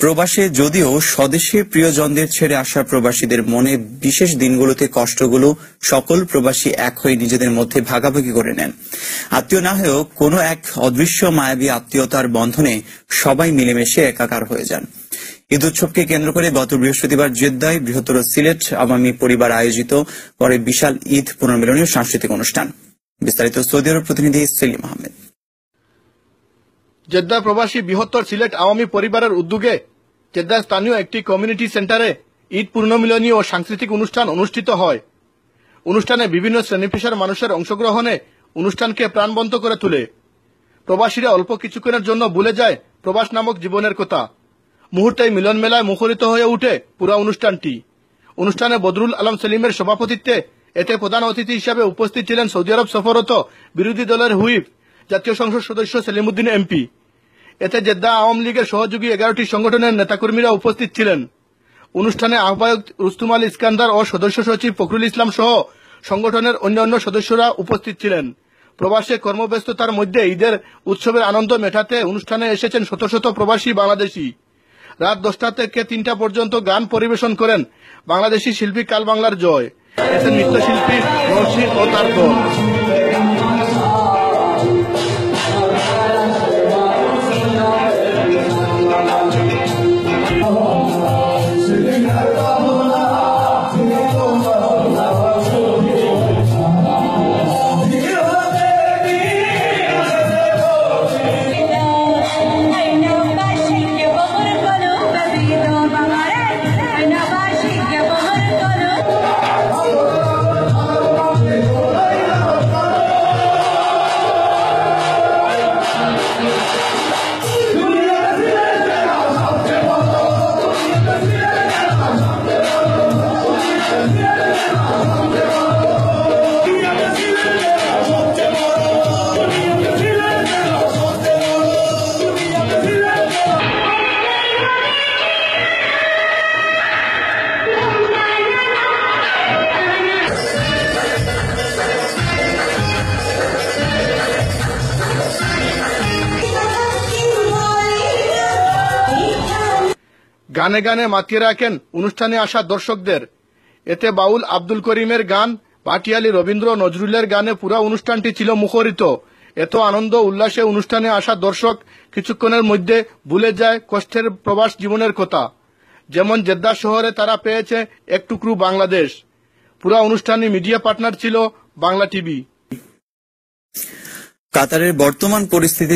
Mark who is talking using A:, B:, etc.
A: প্রবাসে যদিও স্বদেশে প্রিয়জনদের ছেড়ে আসা প্রবাসীদের মনে বিশেষ দিনগুলোতে কষ্টগুলো সকল প্রবাসী এক হয়ে নিজেদের মধ্যে ভাগাভাগি করে নেন। আত্মীয় না হয়েও কোনো এক অদৃশ্য মায়াবী আত্মীয়তার বন্ধনে সবাই মিলেমিশে একাকার হয়ে যান। ঈদ উৎসবকে কেন্দ্র করে গত বৃহস্পতিবার জেদ্দায় বৃহত্তর সিলেট, আওয়ামী পরিবার আয়োজিত পরে বিশাল ঈদ পুনর্মিলনীয় সাংস্কৃতিক অনুষ্ঠান। বিস্তারিত সৌদি আরব প্রতিনিধি সেলিম আহমেদ।
B: জেদ্দা প্রবাসী বৃহত্তর সিলেট আওয়ামী পরিবারের উদ্যোগে জেদ্দা স্থানীয় একটি কমিউনিটি সেন্টারে ঈদ পূর্ণমিলনী ও সাংস্কৃতিক অনুষ্ঠান অনুষ্ঠিত হয়। অনুষ্ঠানে বিভিন্ন শ্রেণি পেশার মানুষের অংশগ্রহণে অনুষ্ঠানকে প্রাণবন্ত করে তোলে। প্রবাসীরা অল্প কিছুক্ষণের জন্য ভুলে যায় প্রবাস নামক জীবনের কথা। মুহূর্তেই মিলন মেলায় মুখরিত হয়ে উঠে পুরো অনুষ্ঠানটি। অনুষ্ঠানে বদরুল আলম সেলিমের সভাপতিত্বে এতে প্রধান অতিথি হিসাবে উপস্থিত ছিলেন সৌদি আরব সফররত বিরোধী দলের হুইপ জাতীয় সংসদ সদস্য সেলিমুদ্দিন এমপি। এতে জেদ্দা আওয়ামী লীগের সহযোগী এগারোটি সংগঠনের নেতাকর্মীরা উপস্থিত ছিলেন। অনুষ্ঠানে আহ্বায়ক রুস্তুম আল ইস্কান্দার ও সদস্য সচিব ফখরুল ইসলাম সহ সংগঠনের অন্যান্য সদস্যরা উপস্থিত ছিলেন। প্রবাসে কর্মব্যস্ততার মধ্যে ঈদের উৎসবের আনন্দ মেটাতে অনুষ্ঠানে এসেছেন শত শত প্রবাসী বাংলাদেশী। রাত দশটা থেকে তিনটা পর্যন্ত গান পরিবেশন করেন বাংলাদেশি শিল্পী কাল বাংলার জয়। এতে নৃত্যশিল্পী ও তার দল। গানে গানে মাতিয়ে রাখেন অনুষ্ঠানে আসা দর্শকদের। এতে বাউল আব্দুল করিমের গান, পাটিয়ালি রবীন্দ্র নজরুলের গানে পুরো অনুষ্ঠানটি ছিল মুখরিত। এত আনন্দ উল্লাসে অনুষ্ঠানে আসা দর্শক কিছুক্ষণের মধ্যে ভুলে যায় কষ্টের প্রবাস জীবনের কথা। যেমন জেদ্দা শহরে তারা পেয়েছে এক টুকরো বাংলাদেশ। পুরো অনুষ্ঠানে মিডিয়া পার্টনার ছিল বাংলা টিভি।
A: কাতারের বর্তমান পরিস্থিতি